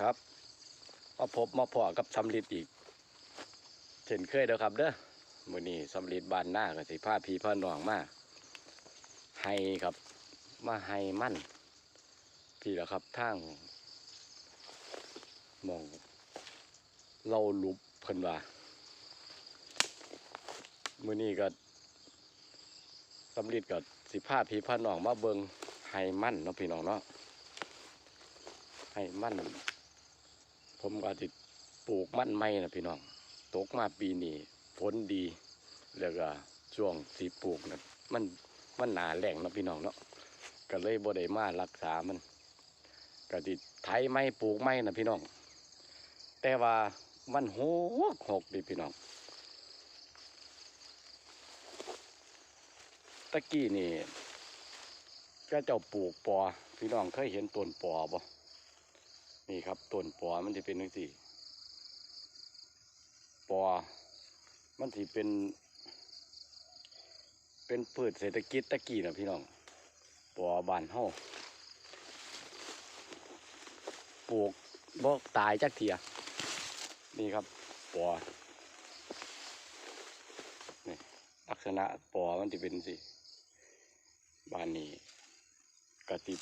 ครับมาพบมาพอกับสำลิดอีกเช่นเคยเด้อครับเด้อมือนี้สำลิดบานหน้าก็สิพาพี่พาน้องมาให้ครับ มาให้มั่น พี่ละครับทางมองเราลุบเพิ่นว่ามือนี้ก็สำลิดก็สิพาพี่พาน้องมาเบิงให้มั่นเนาะพี่น้องเนาะให้มั่น ผมก็จะปลูกมันไม่นะพี่น้อง ตกมาปีนี้ฝนดี แล้วก็ช่วงสีปลูกนะมันมันหนาแหล่งนะพี่น้องเนาะก็เลยบ่ได้มารักษามันก็จิไถไม่ปลูกไม่นะพี่น้อง แต่ว่ามันหกหกดิพี่น้องตะกี้นี่ก็เจ้าปลูกปอพี่น้องเคยเห็นต้นปอบ่ นี่ครับต้นปอมันจะเป็นจังซี่ปอมันสิเป็น เป็นพืชเศรษฐกิจตะกี้นะพี่น้องปอบานเฮาปลูกบ่ตายจักเทียนี่ครับปอนี่ลักษณะปอมันจะเป็นสิบานนี้กระติบ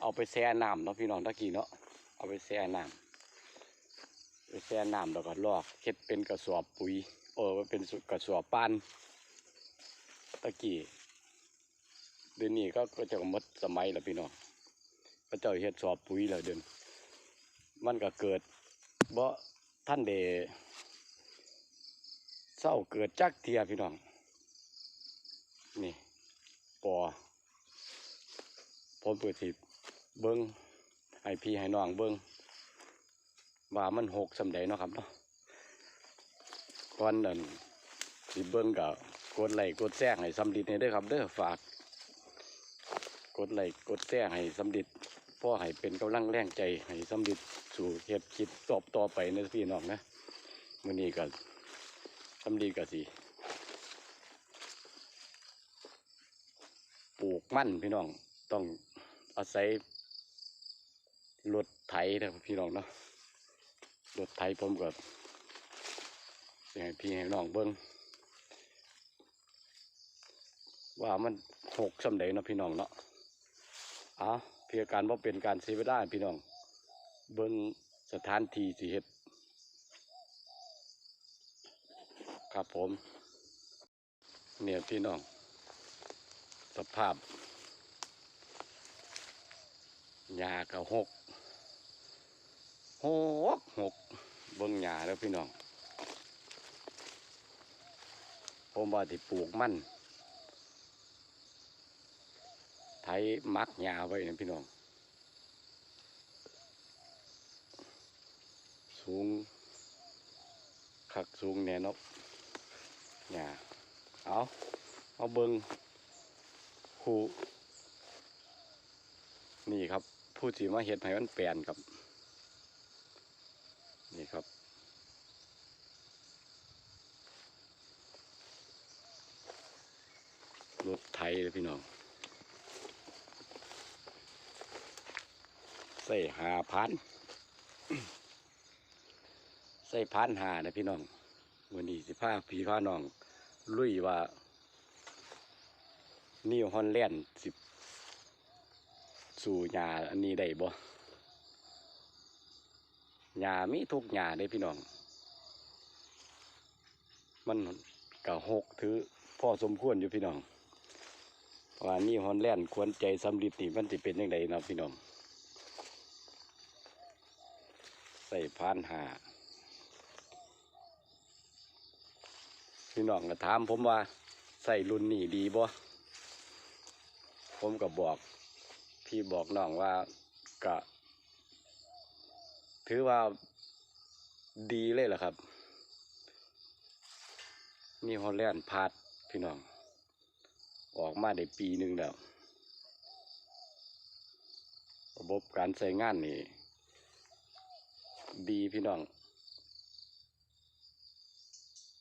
เอาไปแช่น้ำเนาะพี่น้องตะกี้เนาะ เอาไปแช่น้ำไปแช่น้ำแล้วก็ลอกเฮ็ดเป็นกระสอบปุ๋ย เออมันเป็นกระสอบปานตะกี้เดี๋ยวนี้ก็จะมดสมัยแล้วพี่น้องก็เจ้าเฮ็ดสอบปุ๋ยแล้วเดินมันก็เกิดบ่ท่านเดเศร้าเกิดจักเทียพี่น้อง นี่ปอผมเปิดสิบเบิ้ง ให้พี่ให้น้องเบิ้งว่ามันหกสำใดเนาะครับเนาะก่อนนั้นสิเบิ้งกับกดไหลกดแจ้งให้สำลิดให้ด้อครับเด้อฝาก กดไหลกดแจ้งให้สำลิดพ่อให้เป็นกำลังแรงใจให้สำลิดสู่เฮ็ดคิดตอบต่อไปนะพี่น้องนะมื้อนี้ก็สำลิดก็สิปลูกมั่นพี่น้องต้องอาศัย รถไถนะครับพี่น้องเนาะรถไถผมก็สิให้พี่ให้น้องเบิ้งว่ามันหกสำเดเนะพี่น้องเนาะอะเพื่อการว่าเป็นการเสียเวลาพี่น้อง เบิ้งสถานที่สิเฮ็ดครับผม เนี่ยพี่น้อง สภาพหญ้าก็หก หกหกเบิ่งหญ้าแล้วพี่น้องผมว่าที่ปลูกมันไถมักหญ้าไว้นะพี่น้อง สูงคักสูงแน่นอนหญ้าเอาเอาเบิ่งผู้นี่ครับ ผู้ที่มาเห็ดให้มันแปลนครับ นี่ครับ รถไถเลย พี่น้องใส่หาพันใส่พันหานะพี่น้องวันนี้สิพาพี่พาน้อง ลุยว่านิวฮอนแลนด์สิสู่หญ้าอันนี้ได้บ่หญ้ามีทุกหญ้าได้พี่น้อง มันก็หกถือพ่อสมควรอยู่พี่น้อง ว่านี่ฮอนแลนด์ควรใจสำลิดนี่มันสิเป็นยังไงนะพี่น้องใส่พานหาพี่น้องก็ถามผมว่าใส่รุ่นนี้ดีบ่ผมก็บอกพี่บอกน้องว่าก็ถือว่าดีเลยล่ะครับ นี่ฮอลแลนด์พาดพี่น้อง ออกมาได้ปีหนึ่งแล้ว ระบบการใช้งานนี่ ดีพี่น้อง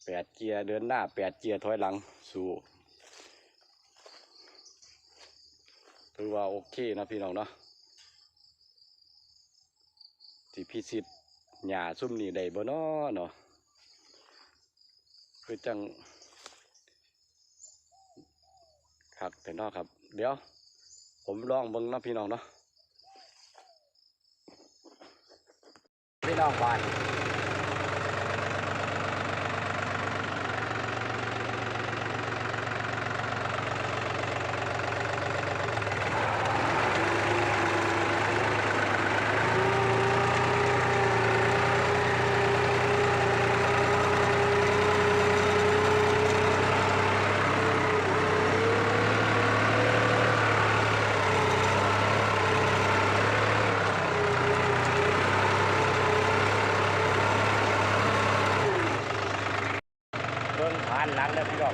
แปดเกียร์เดินหน้าแปดเกียร์ถอยหลัง สู่ถือว่าโอเคนะพี่น้องเนาะสิพิสิทธิ์หญ้าซุ่มนี่ได้บ่น้อเนาะคือจัง คักแต่นอกครับ เดี๋ยว ผมลองเบิ้งนาะพี่น้องเนาะพี่น้องบ้าน ลังแล้วพี่น้อง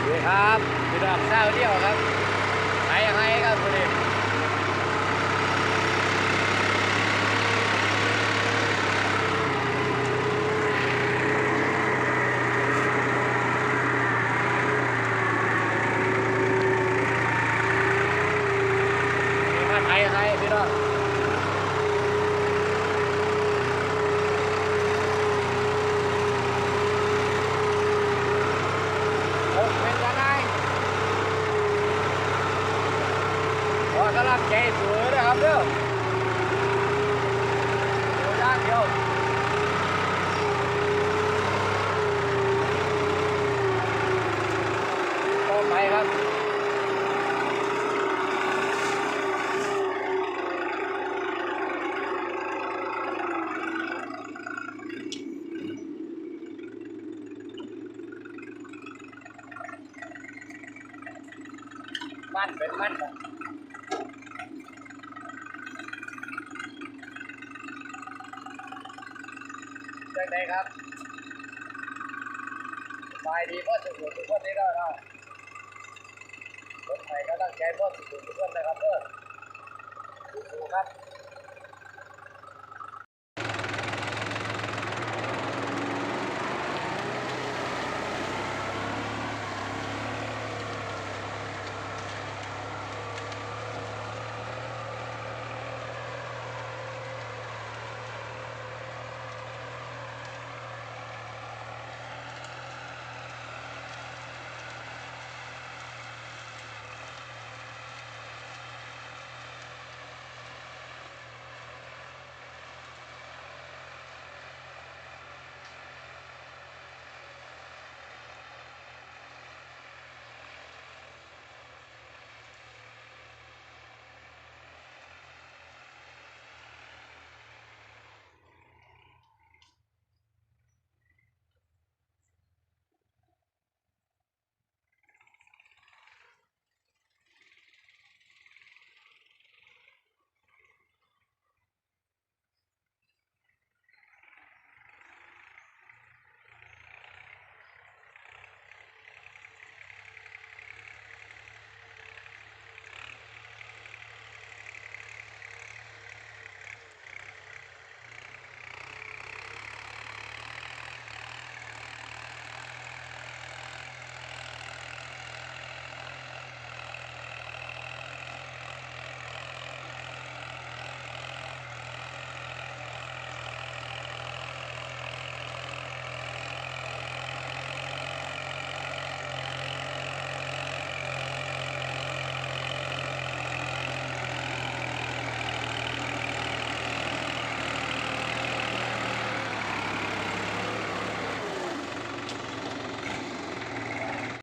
สวัสดีครับพี่น้องเช้าเดียวครับไปยังไงครับคุณเอก มีมาไทยไทยพี่น้องโอ้เป็นยังไงขอกำลังใจสวยนะครับเด้อโอ้ยากเดียวต่อไปครับมันเป็นมัน เจังไดครับสายดีพ่อสุขทุกคนนี้แล้วเนาะรถไฟก็ตั้งใจพ่อสุขทุกคนนะครับเพื่อสู้ๆครับ